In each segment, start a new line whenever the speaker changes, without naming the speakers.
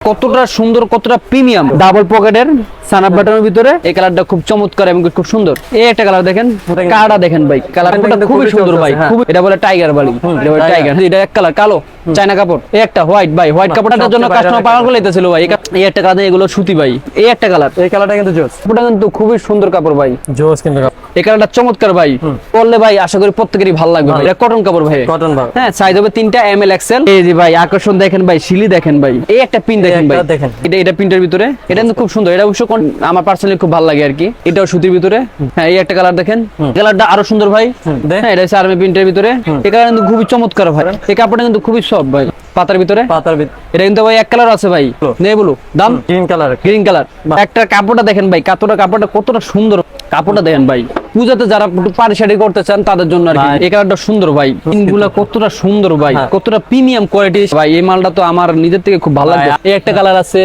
কতটা সুন্দর কতটা প্রিমিয়াম ডাবল পকেটের সানাপ বাটনের ভিতরে এই কালারটা খুব চমৎকার এবং খুব সুন্দর। এই একটা কালার দেখেন কালারটা দেখেন ভাই। কালারটা খুবই সুন্দর ভাই।
হ্যাঁ।
এটা বলে টাইগার বাড়ি। এটা বলে টাইগার এটা এক কালার কালো চায়না কাপড়। এই একটা হোয়াইট ভাই হোয়াইট কাপড়টার জন্য কাস্টমার পাগল করে লেতেছিল ভাই। এই একটা কালার এগুলো সুতি ভাই। এই একটা কালার।
এই কালারটা কিন্তু জোস।
কাপড়টা কিন্তু খুবই সুন্দর কাপড় ভাই।
জোস কিন্তু
এই কালারটা চমৎকার ভাই। পরলে ভাই আশা করি প্রত্যেকেরই ভালো লাগবে এটা কটন কাপড় ভাই।
কটন ভাব
হ্যাঁ সাইজ হবে তিনটা এম এল এক্সেল এই যে ভাই আকর্ষণ দেখেন ভাই শিলি দেখেন ভাই। এই একটা পিন দেখেন ভাই। এটা এটা প্রিন্টের ভিতরে। এটা কিন্তু খুব সুন্দর। এটা অবশ্য আমার পার্সোনালি খুব ভালো লাগে আর কি এটাও সুতির ভিতরে। হ্যাঁ এই একটা কালার দেখেন। কালারটা আরও সুন্দর ভাই। হ্যাঁ এটা হচ্ছে আর্মি প্রিন্টের ভিতরে। এই কালার কিন্তু খুবই চমৎকার ভাই। এই কাপড়টা কিন্তু খুবই সফট ভাই পাতার ভিতরে।
পাতার
এটা কিন্তু ভাই এক কালার আছে ভাই। বলু। দাম?
গ্রিন কালার
গ্রিন কালার একটা কাপড়টা দেখেন ভাই কাপড়টা কাপড়টা কতটা সুন্দর। কাপড়টা দেখেন ভাই। পূজাতে যারা একটু পাড়ি শাড়ি করতে চান তাদের জন্য আর কি। এই কালারটা সুন্দর ভাই। পিনগুলো কতটা সুন্দর ভাই।
হ্যাঁ।
কতটা প্রিমিয়াম কোয়ালিটি ভাই এই মালটা তো আমার নিজের থেকে খুব ভালো লাগে এই একটা কালার আছে।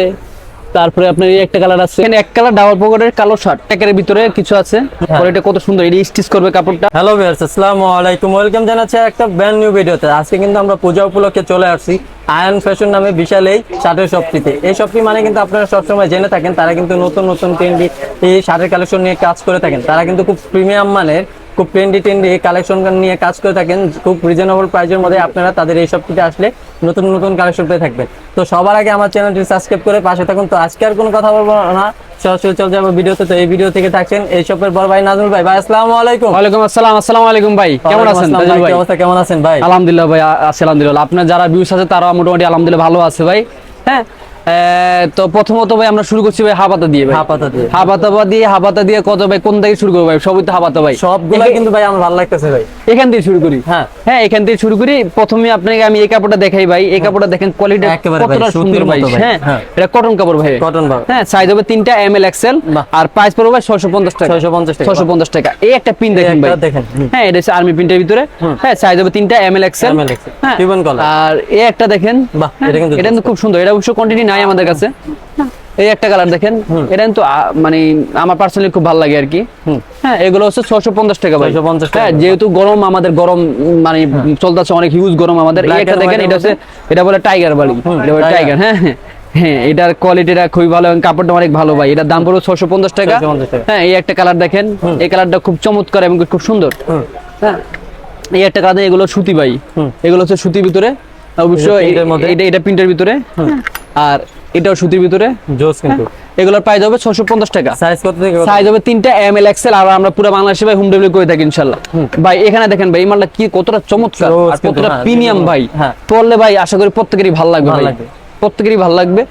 তারপরে আপনার এই একটা কালার আছে। এখানে এক কালার ডাবল পকেটের কালো শার্ট একের ভিতরে কিছু আছে।
হ্যাঁ।
কোয়ালিটি কত সুন্দর, এটা স্টিচ করবে কাপড়টা।
হ্যালো ভিউয়ার্স আসসালামু আলাইকুম। ওয়েলকাম জানাচ্ছি একটা ব্র্যান্ড নিউ ভিডিওতে আজকে কিন্তু আমরা পূজা উপলক্ষে চলে আসছি। আয়ন ফ্যাশন নামে বিশাল এই শার্টের শপটিতে এই শপটি মানে কিন্তু আপনারা সবসময় জেনে থাকেন, তারা কিন্তু নতুন নতুন ট্রেন্ডি এই শার্টের কালেকশন নিয়ে কাজ করে থাকেন। তারা কিন্তু খুব প্রিমিয়াম মানের, খুব ট্রেন্ডি ট্রেন্ডি কালেকশন নিয়ে কাজ করে থাকেন। খুব রিজনেবল প্রাইসের মধ্যে আপনারা তাদের এই শপটিতে আসলে নতুন নতুন কালেকশন পেয়ে থাকবেন। তো সবার আগে আমার চ্যানেলটি সাবস্ক্রাইব করে পাশে থাকুন। তো আজকে আর কোনো কথা বলব না। সরাসরি চলে যাব ভিডিওতে। তো এই ভিডিও থেকে থাকছেন এই শপের বড় ভাই নাজমুল ভাই। ভাই আসসালামু আলাইকুম।
ওয়ালাইকুম আসসালাম। আসসালামু আলাইকুম ভাই। কেমন আছেন নাজমুল
ভাই, অবস্থা? কেমন আছেন ভাই?
আলহামদুলিল্লাহ ভাই আছি আলহামদুলিল্লাহ। আপনার যারা ভিউস আছে তারা মোটামুটি আলহামদুলিল্লাহ ভালো আছে ভাই। হ্যাঁ? তো প্রথমত ভাই আমরা শুরু করছি ভাই হাবাতা দিয়ে ভাই।
হাপাতা দিয়ে।
হাবাতা দিয়ে হাবাতা দিয়ে কত ভাই কোন থেকে শুরু করব ভাই? সবই তো হাবাতা ভাই।
সবগুলা কিন্তু ভাই আমার ভালো লাগতেছে ভাই।
এখান থেকে শুরু করি?
হ্যাঁ।
হ্যাঁ এখান থেকে শুরু করি। প্রথমে আপনাকে আমি এই কাপড়টা দেখাই ভাই। এই কাপড়টা দেখেন কোয়ালিটি
ভাই,
কতটা সুন্দর ভাই। হ্যাঁ
হ্যাঁ।
এটা কটন কাপড় ভাই।
কটন ভাব।
হ্যাঁ সাইজ হবে তিনটা এম এল এক্সেল। আর প্রাইস পড়বে ভাই ছয়শো পঞ্চাশ টাকা।
650 টাকা।
ছয়শো পঞ্চাশ টাকা। এই একটা পিন দেখেন ভাই।
দেখেন,
হ্যাঁ এটা হচ্ছে আর্মি প্রিন্টের ভিতরে। হ্যাঁ সাইজ হবে তিনটা এম এল এক্সেল। আর এই একটা দেখেন।
বাহ,
হ্যাঁ,
এটা কিন্তু
এটা কিন্তু খুব সুন্দর। এটা অবশ্য কোয়ান্টিটি নাই আমাদের কাছে। এই একটা কালার দেখেন। এটা কিন্তু মানে আমার পার্সোনালি খুব ভালো লাগে আর কি। হ্যাঁ এগুলো হচ্ছে ছশো পঞ্চাশ টাকা ভাই।
650 টাকা।
হ্যাঁ যেহেতু গরম আমাদের গরম মানে চলতেছে অনেক হিউজ গরম আমাদের। এই একটা দেখেন এটা হচ্ছে এটা বলে টাইগার বাড়ি। এটা বলে টাইগার হ্যাঁ হ্যাঁ। হ্যাঁ এটার কোয়ালিটিটা খুবই ভালো এবং কাপড়টা অনেক ভালো ভাই। এটার দাম পড়বে ছশো পঞ্চাশ টাকা।
650 টাকা।
হ্যাঁ এই একটা কালার দেখেন। এই কালারটা খুব চমৎকার এবং খুব সুন্দর। হ্যাঁ এই একটা কালার এগুলো সুতি ভাই। এগুলো হচ্ছে সুতির ভিতরে। অবশ্য
এটা?
এটা এটা প্রিন্টের ভিতরে। আর এটাও সুতির ভিতরে?
জোস কিন্তু।
এগুলোর প্রাইস হবে ছশো পঞ্চাশ টাকা।
সাইজ কত থেকে?
সাইজ হবে তিনটা এম এল এক্সেল আর আমরা পুরো বাংলাদেশে ভাই হোম ডেলিভারি করে থাকি ইনশাল্লাহ ভাই এখানে দেখেন ভাই এই মালটা কি কতটা চমৎকার আর কতটা
হ্যাঁ,
প্রিমিয়াম ভাই।
হ্যাঁ।
পরলে ভাই আশা করি প্রত্যেকেরই ভালো লাগবে ভাই। প্রত্যেকেরই ভালো লাগবে।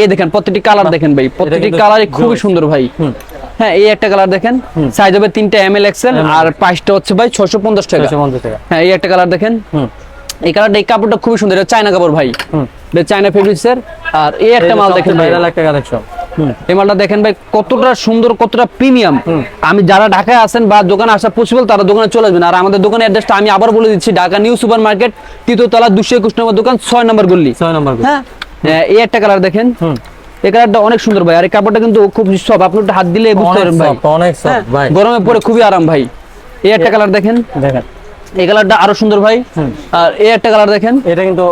এই দেখেন প্রত্যেকটি কালার দেখেন ভাই প্রত্যেকটি কালারই খুবই সুন্দর ভাই। হ্যাঁ এই একটা কালার দেখেন সাইজ হবে তিনটা এম এল এক্সেল আর প্রাইসটা হচ্ছে ভাই ছশো পঞ্চাশ টাকা।
650 টাকা।
হ্যাঁ এই একটা কালার দেখেন। এই কালারটা এই কাপড়টা খুবই সুন্দর। এটা চায়না কাপড় ভাই।
হুম।
এটা চায়না ফেব্রিক্সের আর এই একটা মাল দেখেন ভাই।
একটা কালেকশন হুম।
এই মালটা দেখেন ভাই কতটা সুন্দর কতটা প্রিমিয়াম আমি যারা ঢাকায় আছেন বা দোকানে আসা পসিবল তারা দোকানে চলে আসবেন। আর আমাদের দোকানের অ্যাড্রেসটা আমি আবার বলে দিচ্ছি ঢাকা নিউ সুপার মার্কেট তৃতীয়তলা দুশো একুশ নম্বর দোকান ছয় নম্বর গল্লি
ছয় নম্বর
হ্যাঁ? হ্যাঁ, এই একটা কালার দেখেন।
হুম।
এই কালারটা অনেক সুন্দর ভাই। আর এই কাপড়টা কিন্তু খুব সব আপনি হাত দিলে বুঝতে পারবেন ভাই।
অনেক
হ্যাঁ,
ভাই।
গরমে পরে খুবই আরাম ভাই। এই একটা কালার দেখেন।
দেখেন।
এই কালারটা আরও সুন্দর ভাই। আর এই একটা কালার দেখেন।
এটা কিন্তু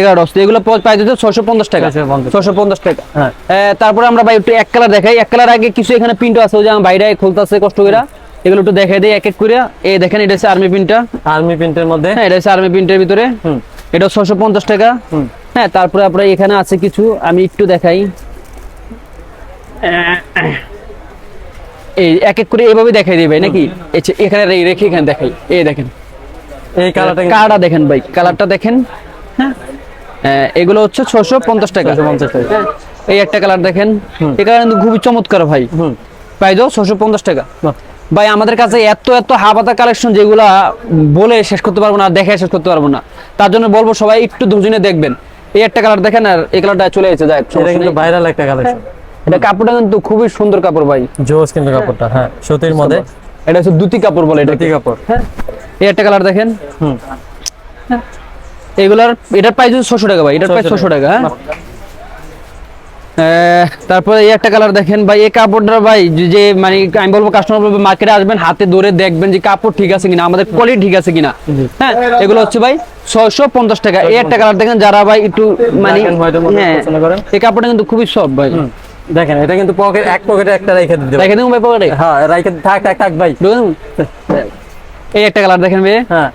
এগারো অস্তি এগুলো প্রাইস হচ্ছে ছশো পঞ্চাশ টাকা।
650
পঞ্চাশ টাকা।
হ্যাঁ।
তারপরে আমরা ভাই একটু এক কালার দেখাই। এক কালার আগে কিছু এখানে প্রিন্ট আছে যে আমার বাইরে খুলতেছে কষ্ট করে। এগুলো একটু দেখাই দেয় এক এক করে। এই দেখেন এটা হচ্ছে আর্মি প্রিন্টটা
আর্মি প্রিন্টের মধ্যে।
হ্যাঁ এটা হচ্ছে আর্মি প্রিন্টের ভিতরে। এটা ছশো পঞ্চাশ টাকা। হ্যাঁ তারপরে আপনার এখানে আছে কিছু। আমি একটু দেখাই। এই এক এক করে এভাবে দেখাই ভাই নাকি? এখানে রেখে এখানে দেখাই। এই দেখেন।
এই কালারটা
কালারটা দেখেন ভাই কালারটা দেখেন হ্যাঁ? এগুলো হচ্ছে ছশো পঞ্চাশ টাকা।
650 টাকা।
হ্যাঁ, এই একটা কালার দেখেন। এই কালার কিন্তু খুবই চমৎকার ভাই। প্রাইস ছশো পঞ্চাশ টাকা। ভাই আমাদের কাছে এত এত হাবাতা কালেকশন যেগুলা বলে শেষ করতে পারব না দেখে শেষ করতে পারব না। তার জন্য বলব সবাই একটু ধৈর্য নিয়ে দেখবেন। এই একটা কালার দেখেন আর এই কালারটা চলে এসেছে। নেই।
ভাইরাল একটা কালেকশন
এটা কাপড়টা কিন্তু খুবই সুন্দর কাপড় ভাই।
জোস কিন্তু কাপড়টা হ্যাঁ সুতির মধ্যে।
এটা হচ্ছে দুটি কাপড় বলে এটা
সুতি কাপড়।
হ্যাঁ এই একটা কালার দেখেন।
হুম।
এগুলার এটার প্রাইস হচ্ছে ছশো টাকা ভাই এটার প্রাইস
600
ছশো টাকা হ্যাঁ। তারপরে এই একটা কালার দেখেন ভাই এই কাপড়টা ভাই যে- মানে আমি বলব কাস্টমার বলব মার্কেটে আসবেন হাতে ধরে দেখবেন যে কাপড় ঠিক আছে কিনা আমাদের কোয়ালিটি ঠিক আছে কিনা। হ্যাঁ এগুলো হচ্ছে ভাই ছয়শো পঞ্চাশ টাকা। এই একটা কালার দেখেন যারা ভাই একটু মানে হ্যাঁ এই কাপড়টা কিন্তু খুবই সফট ভাই।
দেখেন এটা কিন্তু পকেট এক পকেটে একটা রেখে দিতে
দেখে দেখুন ভাই পকেটে
হ্যাঁ রেখে থাক থাক থাক ভাই।
দেখুন এই একটা কালার দেখেন ভাই
হ্যাঁ।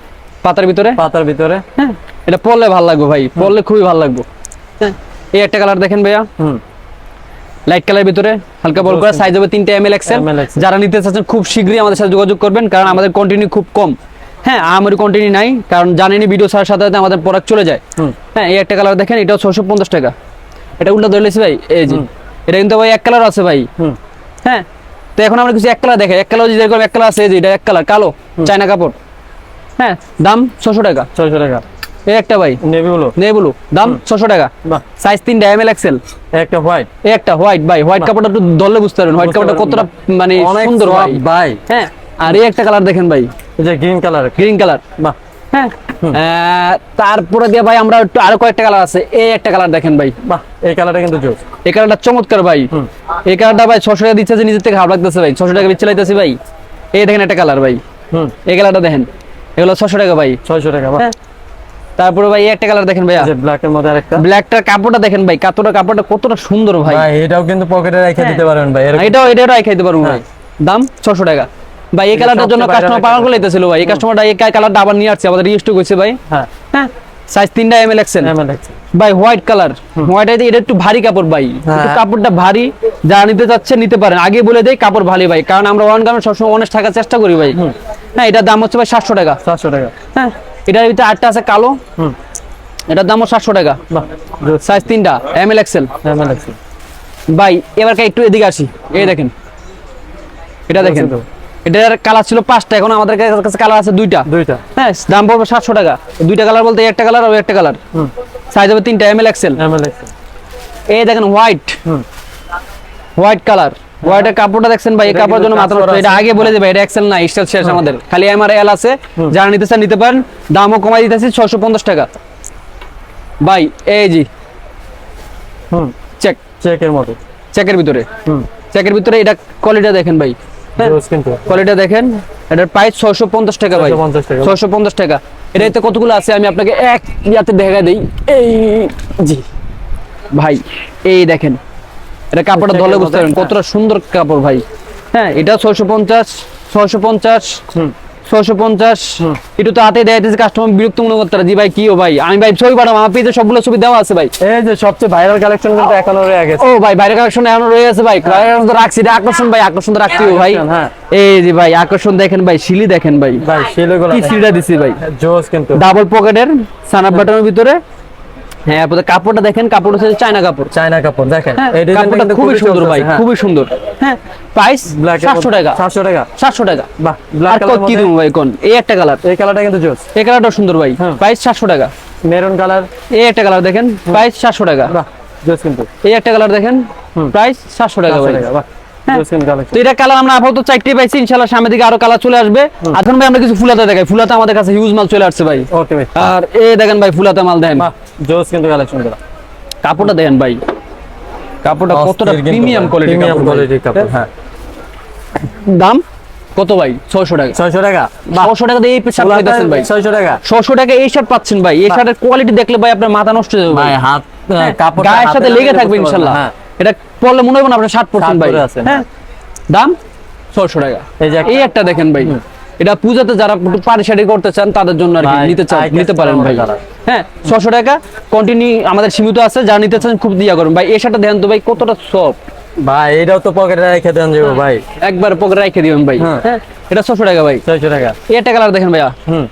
পাতার ভিতরে?
পাতার ভিতরে।
হ্যাঁ। এটা পরলে ভালো লাগবে ভাই পরলে খুবই ভালো লাগবে। হ্যাঁ এই একটা কালার দেখেন ভাইয়া।
হুম।
লাইট কালার ভিতরে হালকা বল করে সাইজ হবে তিনটে এমএল এক্সেল
ML
যারা নিতে চাচ্ছেন খুব শীঘ্রই আমাদের সাথে যোগাযোগ করবেন কারণ আমাদের কন্টিনিউ খুব কম। হ্যাঁ আমার কন্টিনিউ নাই কারণ জানেনি ভিডিও ছাড়ার সাথে সাথে আমাদের প্রোডাক্ট চলে যায়। হ্যাঁ এই একটা কালার দেখেন এটাও ছশো পঞ্চাশ টাকা। এটা উল্টা ধরে ভাই এই যে। এটা কিন্তু ভাই এক কালার আছে ভাই। হ্যাঁ? তো এখন আমরা কিছু এক কালার দেখাই। এক কালার যেরকম এক কালার আছে এই যে এটা এক কালার কালো চায়না কাপড়। হ্যাঁ দাম ছশো টাকা।
ছয়শো টাকা।
এই একটা ভাই।
নেভি হলো
নেই বলু দাম ছশো টাকা।
বাহ।
সাইজ তিনটা এমএল এক্সেল
একটা হোয়াইট
এই একটা হোয়াইট ভাই হোয়াইট কাপড়টা একটু ধরলে বুঝতে পারবেন। হোয়াইট কাপড়টা কতটা মানে সুন্দর ভাই।
ভাই।
হ্যাঁ আর এই একটা কালার দেখেন ভাই।
এই যে গ্রিন কালার
গ্রিন কালার
বাহ।
হ্যাঁ? আহ, তারপরে দিয়ে ভাই আমরা একটু আরও কয়েকটা কালার আছে। এই একটা কালার দেখেন ভাই।
বাহ এই কালারটা কিন্তু জোস।
এই কালারটা চমৎকার ভাই। এই কালারটা ভাই ছশো টাকা দিচ্ছে যে নিজের থেকে খারাপ লাগতেছে ভাই। ছশো টাকা বিচ্ছে লাইতেছি ভাই। এই দেখেন একটা কালার ভাই।
হুম।
এই কালারটা দেখেন। এগুলো ছশো টাকা ভাই।
ছয়শো টাকা বাহ।
হ্যাঁ। তারপরে ভাই একটা কালার দেখেন ভাইয়া।
এই যে ব্ল্যাকের মধ্যে আরেকটা।
ব্ল্যাকটার কাপড়টা দেখেন ভাই। কাপড়টা কাপড়টা কতটা সুন্দর ভাই।
ভাই এটাও কিন্তু পকেটে রেখে
হ্যাঁ।
দিতে পারবেন ভাই।
এটাও এটাও রাই দিতে পারব ভাই।
হ্যাঁ।
দাম ছশো টাকা। ভাই এই কালারটার জন্য কাস্টমার পাগল লেতেছিল ভাই। এই কাস্টমারটা এই কালারটা আবার নিয়ে আসছে আমাদের রিস্টক হয়েছে ভাই।
হ্যাঁ।
হ্যাঁ? সাইজ তিনটা M L XL
ML X
ভাই হোয়াইট কালার হোয়াইট এটা একটু ভারী কাপড় ভাই।
হ্যাঁ।
কাপড়টা ভারী। যারা নিতে চাচ্ছে নিতে পারেন। আগে বলে দেই কাপড় ভারী ভাই কারণ আমরা ওয়ান গার্মেন্ট সবসময় অনেক থাকার চেষ্টা করি ভাই। হ্যাঁ এটার দাম হচ্ছে ভাই সাতশো টাকা।
সাতশো টাকা।
হ্যাঁ এটার ভিতরে আটটা আছে কালো।
হুম।
এটার দামও সাতশো টাকা।
বাহ।
সাইজ তিনটা M L XL
ML X
ভাই এবার একটু এদিকে আসি। এই দেখেন। এটা দেখেন।
তো।
এটার কালার ছিল পাঁচটা এখন আমাদের কাছে কালার আছে দুইটা।
দুইটা।
হ্যাঁ দাম পড়বে সাতশো টাকা। দুইটা কালার বলতে একটা কালার আর ওই একটা কালার সাইজ হবে তিনটা এম এল এক্সেল এই দেখেন হোয়াইট হোয়াইট কালার হোয়াইটের কাপড়টা দেখছেন ভাই এই কাপড়ের জন্য মাত্র এটা আগে বলে দেবে এটা এক্সেল না এক্সেল শেষ আমাদের। খালি এম আর এল আছে যারা নিতে চান নিতে পারেন। দামও কমাই দিতেছি ছয়শো পঞ্চাশ টাকা। ভাই এই জি
হুম।
চেক
চেকের মতো।
চেকের ভিতরে।
হুম।
চেকের ভিতরে এটা কোয়ালিটি দেখেন ভাই। কোয়ালিটি দেখেন এটার প্রাইস ছয়শো পঞ্চাশ টাকা ভাই।
650 টাকা।
এটাতে কতগুলো আছে আমি আপনাকে এক ইয়াতে দেখা দিই। এই জি। ভাই এই দেখেন এটা কাপড়টা
ধরে
বুঝতে পারবেন
হ্যাঁ।
কতটা সুন্দর কাপড় ভাই। হ্যাঁ এটা ছয়শো পঞ্চাশ ছয়শো পঞ্চাশ।
হুম।
ছয়শো পঞ্চাশ। একটু তো হাতে দেয় কাস্টমার বিরক্ত মনে করতে জি ভাই কি ও ভাই? আমি ভাই ছবি পাঠাবো আমার পেজে সবগুলো ছবি দেওয়া আছে ভাই।
এই যে সবচেয়ে ভাইরাল কালেকশন কিন্তু এখনও রয়ে গেছে।
ও ভাই বাইরে কালেকশন এখনও রয়ে আছে ভাই। কালেকশন তো রাখছি এটা আকর্ষণ ভাই আকর্ষণ তো রাখছি ভাই।
হ্যাঁ।
এই যে ভাই আকর্ষণ দেখেন ভাই শিলি দেখেন ভাই।
ভাই
কি সিলটা দিছি ভাই?
জোস কিন্তু।
ডাবল পকেটের সানাপ বাটনের ভিতরে। হ্যাঁ কাপড়টা দেখেন কাপড় হচ্ছে চায়না কাপড়।
চায়না কাপড় দেখেন।
হ্যাঁ কাপড়টা খুবই সুন্দর ভাই
হ্যাঁ।
খুবই সুন্দর। হ্যাঁ প্রাইস
ব্ল্যাক
সাতশো টাকা।
সাতশো টাকা।
সাতশো টাকা।
বাহ ব্ল্যাক
কত কি দেবো ভাই কোন এই একটা কালার
এই কালারটা কিন্তু জোস।
এই কালারটা সুন্দর ভাই।
হ্যাঁ।
প্রাইস সাতশো টাকা।
মেরুন কালার
এই একটা কালার দেখেন প্রাইস সাতশো টাকা।
বাহ জোস কিন্তু।
এই একটা কালার দেখেন প্রাইস সাতশো টাকা ভাই।
বাহ
হ্যাঁ। তো এটা কালার আমরা আপাতত চারটি পাইছি ইনশাল্লাহ সামনের দিকে আরও কালার চলে আসবে। এখন ভাই আমরা কিছু ফুলাতে দেখাই। ফুলাতে আমাদের কাছে হিউজ মাল চলে আসছে ভাই।
ওকে ভাই।
আর এই দেখেন ভাই ফুলাতে মাল দেখেন
বাহ জোস কিন্তু কালেকশন করা
কাপড়টা দেখেন ভাই। কাপড়টা কতটা প্রিমিয়াম কোয়ালিটি
প্রিমিয়াম কোয়ালিটির কাপড় হ্যাঁ।
দাম? কত ভাই? ছয়শো টাকা।
600 টাকা।
ছশো টাকা দিয়ে এই শার্ট পাইতেছেন ভাই।
600 টাকা।
ছশো টাকা এই শার্ট পাচ্ছেন ভাই। এই শার্টের কোয়ালিটি দেখলে ভাই আপনার মাথা নষ্ট হয়ে যাবে
ভাই হাত
হ্যাঁ,
কাপড়
গায়ের সাথে লেগে থাকবে ইনশাল্লাহ।
হ্যাঁ।
এটা পরলে মনে হবে না আপনার শার্ট পরছেন ভাই। হ্যাঁ দাম? ছয়শো টাকা।
এই যে
এই একটা দেখেন ভাই। এটা পূজাতে যারা একটু পারিসারি করতে চান তাদের জন্য আর কি নিতে চান নিতে পারেন ভাই। হ্যাঁ ছশো টাকা। কন্টিনিউ আমাদের সীমিত আছে যা নিতে চান খুব দিয়া করুন ভাই এসাটা শার্টটা দেখেন তো ভাই কতটা সফট
ভাই এটাও তো পকেটে রেখে দেন যাব ভাই।
একবার পকেটে রেখে দিবেন ভাই।
হ্যাঁ।
হ্যাঁ এটা ছশো টাকা ভাই।
600 টাকা।
এটা কালার দেখেন ভাইয়া।
হুম।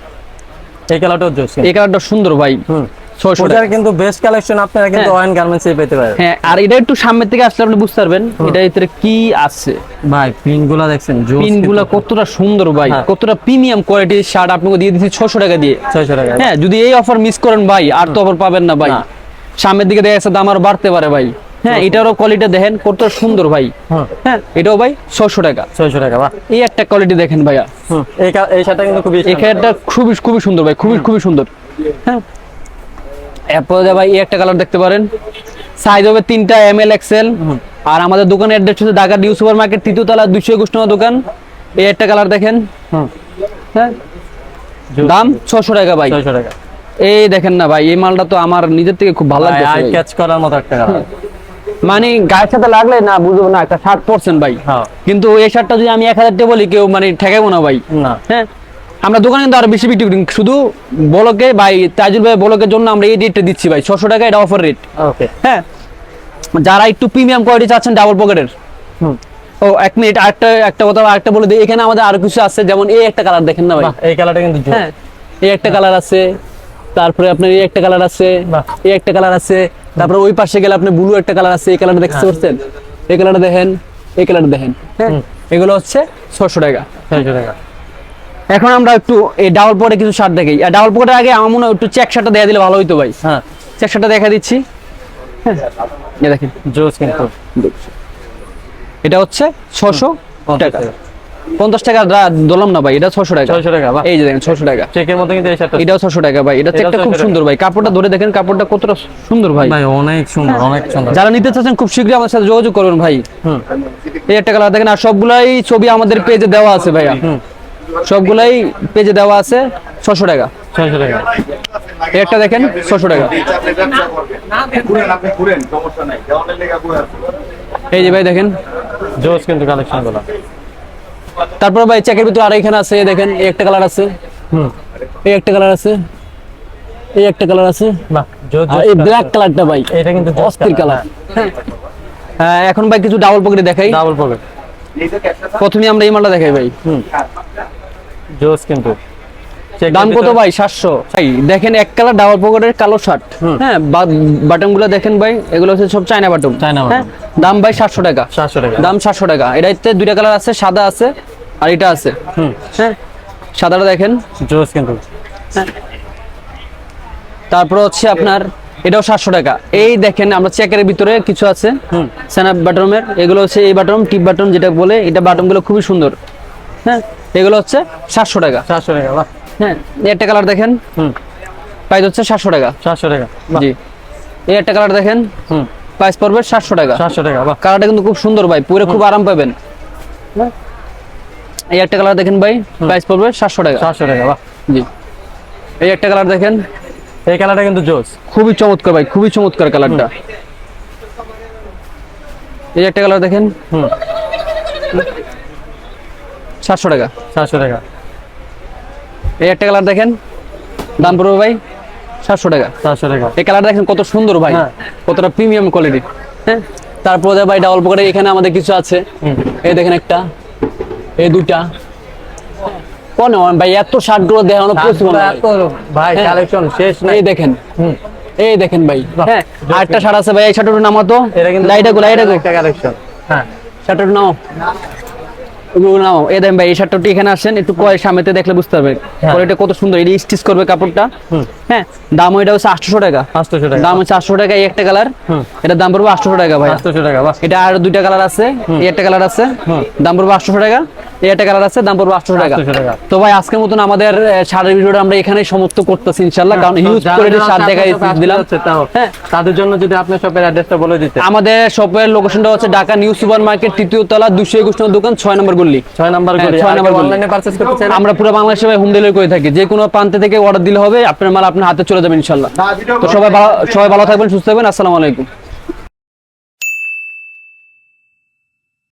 এই কালারটা
এই কালারটা সুন্দর ভাই।
হুম।
ছয়শো
ওটার কিন্তু বেস্ট কালেকশন আপনারা কিন্তু
হ্যাঁ।
ওয়ান গার্মেন্টসে পেতে পারেন।
হ্যাঁ আর এটা একটু সামনের থেকে আসলে আপনি বুঝতে পারবেন ভিতরে কি আছে।
ভাই দেখছেন
কতটা সুন্দর ভাই
হ্যাঁ।
কতটা প্রিমিয়াম কোয়ালিটির শার্ট আপনাকে দিয়ে দিচ্ছি ছশো টাকা দিয়ে।
600 টাকা।
হ্যাঁ যদি এই অফার মিস করেন ভাই আর তো অফার পাবেন না ভাই। সামনের দিকে দেখা যাচ্ছে দাম আরও বাড়তে পারে ভাই। হ্যাঁ এটারও কোয়ালিটি দেখেন কত সুন্দর ভাই। হ্যাঁ এটাও ভাই ছশো টাকা।
600 টাকা বাহ।
এই একটা কোয়ালিটি দেখেন ভাইয়া।
এই শার্টটা কিন্তু খুবই
এখানটা খুবই খুবই সুন্দর ভাই খুবই খুবই সুন্দর। হ্যাঁ এরপরে ভাই এই একটা কালার দেখতে পারেন। সাইজ হবে তিনটা এম এল এক্সেল আর আমাদের দোকানের অ্যাড্রেস হচ্ছে ঢাকা সুপার মার্কেট তৃতীয় তলা দুইশো একুশ নম্বর দোকান। এই একটা কালার দেখেন। হ্যাঁ? দাম ছশো টাকা ভাই।
600 টাকা।
এই দেখেন না ভাই এই মালটা তো আমার নিজের থেকে খুব ভালো
আই
লাগছে
ক্যাচ করার মতো একটা কালার
মানে গায়ের সাথে লাগলে না বুঝব না একটা ষাট পার্সেন্ট ভাই।
হ্যাঁ।
কিন্তু এই শার্টটা যদি আমি এক হাজার টাকা বলি কেউ মানে ঠেকাবো না ভাই।
না।
হ্যাঁ? আমরা দোকানে কিন্তু আরও বেশি বিক্রি করি। শুধু বলকে ভাই তাজুল ভাই বলকের জন্য আমরা এই রেটটা দিচ্ছি ভাই। ছশো টাকা এটা অফার রেট
ওকে
হ্যাঁ? যারা একটু প্রিমিয়াম কোয়ালিটি চাচ্ছেন ডাবল পকেটের ও এক মিনিট আরেকটা একটা কথা আরেকটা বলে দিই। এখানে আমাদের আরও কিছু আছে যেমন এই একটা কালার দেখেন না ভাই?
এই কালারটা কিন্তু
হ্যাঁ এই একটা কালার আছে তারপরে আপনার এই একটা কালার আছে। এই একটা কালার আছে তারপরে ওই পাশে গেলে আপনি ব্লু একটা কালার আছে এই কালারটা দেখতে পাচ্ছেন? এই কালারটা দেখেন এই কালারটা দেখেন হ্যাঁ? এগুলো হচ্ছে ছশো টাকা।
ছয়শো টাকা।
এখন আমরা একটু এই ডাবল পকেটে কিছু শার্ট দেখাই আর ডাবল পকেটের আগে আমার মনে হয় একটু চেক শার্টটা দেখা দিলে ভালো হইতো ভাই।
হ্যাঁ।
চেক শার্টটা দেখা দিচ্ছি। হ্যাঁ দেখেন।
জোস কিন্তু।
এটা হচ্ছে ছশো টাকা। পঞ্চাশ টাকা দিলাম না ভাই এটা ছশো টাকা।
ছয়শো টাকা
এই যে দেখেন ছশো টাকা।
চেকের মতো কিন্তু
এটাও ছশো টাকা ভাই এটা চেকটা খুব সুন্দর ভাই। কাপড়টা ধরে দেখেন কাপড়টা কতটা সুন্দর ভাই।
ভাই অনেক সুন্দর অনেক সুন্দর।
যারা নিতে চাচ্ছেন খুব শীঘ্রই আমার সাথে যোগাযোগ করবেন ভাই।
হুম।
এই একটা কালার দেখেন আর সবগুলাই ছবি আমাদের পেজে দেওয়া আছে ভাইয়া।
হুম।
সবগুলাই পেজে দেওয়া আছে ছশো টাকা।
ছশো টাকা।
একটা দেখেন ছশো টাকা। এই যে ভাই দেখেন।
জোস কিন্তু কালেকশনগুলো।
তারপর ভাই চেকের ভিতরে আর এখানে আছে দেখেন এই একটা কালার আছে।
হুম।
এই একটা কালার আছে। এই একটা কালার আছে। এই ব্ল্যাক কালারটা ভাই
এটা কিন্তু
অস্থির কালার হ্যাঁ। এখন ভাই কিছু ডাবল পকেটে দেখাই।
ডাবল পকেট
প্রথমে আমরা এই মালটা দেখাই ভাই।
হুম। জোস কিন্তু।
দাম কত ভাই? সাতশো। ভাই দেখেন এক কালার ডাবল পকেটের কালো শার্ট। হ্যাঁ বাটনগুলো দেখেন ভাই এগুলো হচ্ছে সব চায়না বাটন
চায়না
হ্যাঁ দাম ভাই সাতশো টাকা।
সাতশো টাকা।
দাম সাতশো টাকা। এটাতে দুইটা কালার আছে সাদা আছে আর এটা আছে। হ্যাঁ সাদাটা দেখেন।
জোস কিন্তু।
তারপর হচ্ছে আপনার এটাও সাতশো টাকা। এই দেখেন আমরা চেকের ভিতরে কিছু আছে। স্যানাপ বাটনের এগুলো হচ্ছে এই বাটন টিপ বাটন যেটা বলে এটা বাটনগুলো খুবই সুন্দর। হ্যাঁ এগুলো হচ্ছে সাতশো টাকা।
সাতশো টাকা
হ্যাঁ এই একটা কালার দেখেন।
হুম।
প্রাইস হচ্ছে সাতশো টাকা।
সাতশো টাকা
জি। এই একটা কালার দেখেন।
হুম।
প্রাইস পড়বে সাতশো টাকা।
সাতশো টাকা বাহ।
কালারটা কিন্তু খুব সুন্দর ভাই পরে খুব আরাম পাবেন। হ্যাঁ? এই একটা কালার দেখেন ভাই প্রাইস পড়বে সাতশো টাকা।
সাতশো টাকা বাহ।
জি। এই একটা কালার দেখেন।
এই কালারটা কিন্তু জোস।
খুবই চমৎকার ভাই খুবই চমৎকার কালারটা। এই একটা কালার দেখেন।
হুম।
সাতশো টাকা।
সাতশো টাকা।
এই একটা কালার দেখেন দাম পড়বে ভাই সাতশো টাকা।
সাতশো টাকা।
এই কালার দেখেন কত সুন্দর ভাই
হ্যাঁ।
কতটা প্রিমিয়াম কোয়ালিটি হ্যাঁ। তারপরে ভাই ডাবল পকেটে এখানে আমাদের কিছু আছে। এই দেখেন একটা এই দুইটা। কোন ভাই এত শার্টগুলো দেখানো পসিবল
ভাই
হ্যাঁ।
কালেকশন শেষ নাই।
এই দেখেন। এই দেখেন ভাই হ্যাঁ। আরেকটা শার্ট আছে ভাই এই শার্টটা নামাতো
এটা কিন্তু
লাইটা গো লাইটা গো
একটা কালেকশন হ্যাঁ।
নাও ওগুলো নাও এই দেন ভাই এই শার্টটা এখানে আসেন একটু কয় সামনেতে দেখলে বুঝতে পারবেন
হ্যাঁ।
কোয়ালিটি কত সুন্দর এটা স্টিচ করবে কাপড়টা। হ্যাঁ দাম ওইটা হচ্ছে আটশো টাকা।
আটশোশো টাকা।
দাম হচ্ছে আটশো টাকা এই একটা কালার। এটার দাম পড়বে আটশো টাকা ভাই
আটশোশো টাকা
এটা আর দুইটা কালার আছে এই একটা কালার আছে দাম পড়বে আটশো টাকা। এই একটা কালার আছে দাম পড়বে আটশো টাকা। তো ভাই আজকের মতন আমাদের শাড়ির ভিডিওটা আমরা এখানেই সমাপ্ত করতেছি ইনশাল্লাহ কারণ হিউজ
যারা
কোয়ালিটির
যারা
শার্ট দেখাই দিলাম। হ্যাঁ।
তাদের জন্য যদি আপনার শপের অ্যাড্রেসটা বলে দিতে
আমাদের শপের লোকেশনটা হচ্ছে ঢাকা নিউ সুপার মার্কেট তৃতীয় তলা দুশো একুশ নম্বর দোকান ছয় নম্বর গল্লি
ছয় নাম্বার
হ্যাঁ, ছয় নম্বর।
অনলাইনে করতে
আমরা পুরো বাংলাদেশে হোম ডেলিভারি করে থাকি। যে কোনো প্রান্তে থেকে অর্ডার দিলে হবে আপনার মাল আপনার হাতে চলে যাবে ইনশাল্লাহ তো সবাই ভালো সবাই ভালো থাকবেন সুস্থ থাকবেন আসসালামু আলাইকুম।